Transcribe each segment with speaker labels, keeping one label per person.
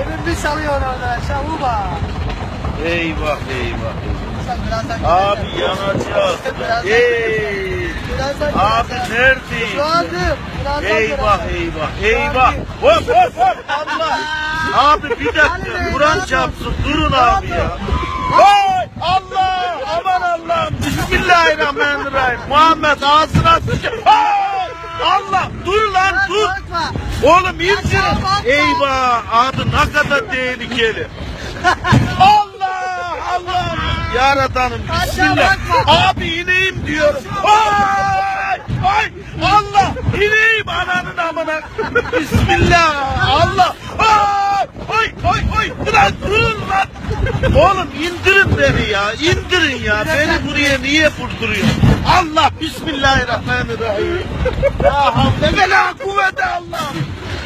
Speaker 1: Evin bir salıyor orada. Şahuba.
Speaker 2: Eyvah eyvah.
Speaker 1: Birazdan
Speaker 2: Abi yanacağız. Ey. Abi neredeyiz?
Speaker 1: Şu anda. Birazdan
Speaker 2: Eyvah eyvah eyvah. Hop hop hop Allah. Abi bir dakika Kur'an çarpsın durun abi ya. Hay Allah aman Allah'ım Bismillahirrahmanirrahim. Muhammed ağzına sıçın. Allah dur lan dur.
Speaker 1: bakma.
Speaker 2: Oğlum
Speaker 1: bakma.
Speaker 2: Eyvah abi ne kadar tehlikeli. Allah Allah. Yaradanım bismillah. Abi ineyim diyorum. Ay ay Allah ineyim ananın amına. Bismillah Allah. Ay ay ay ay. Oğlum indirin beni ya. indirin ya. Beni buraya niye vurduruyor? Allah Bismillahirrahmanirrahim. Ya havle ve la kuvvete Allah.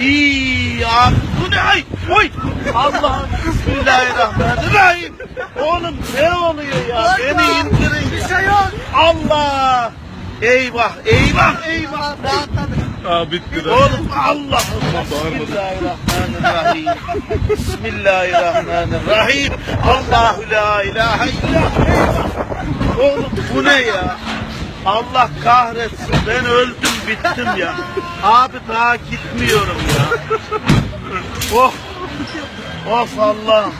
Speaker 2: İyi abi bu ne ay oy Allah'ım Bismillahirrahmanirrahim Oğlum ne oluyor ya beni indirin
Speaker 1: Bir şey yok.
Speaker 2: Allah eyvah eyvah eyvah
Speaker 1: rahatladık.
Speaker 3: Aa bitti lan.
Speaker 2: Oğlum Allah'ım. Bismillahirrahmanirrahim. Bismillahirrahmanirrahim Allahu la ilahe illallah Oğlum bu ne ya? Allah kahretsin ben öldüm bittim ya. Abi daha gitmiyorum ya. Of Of Allah'ım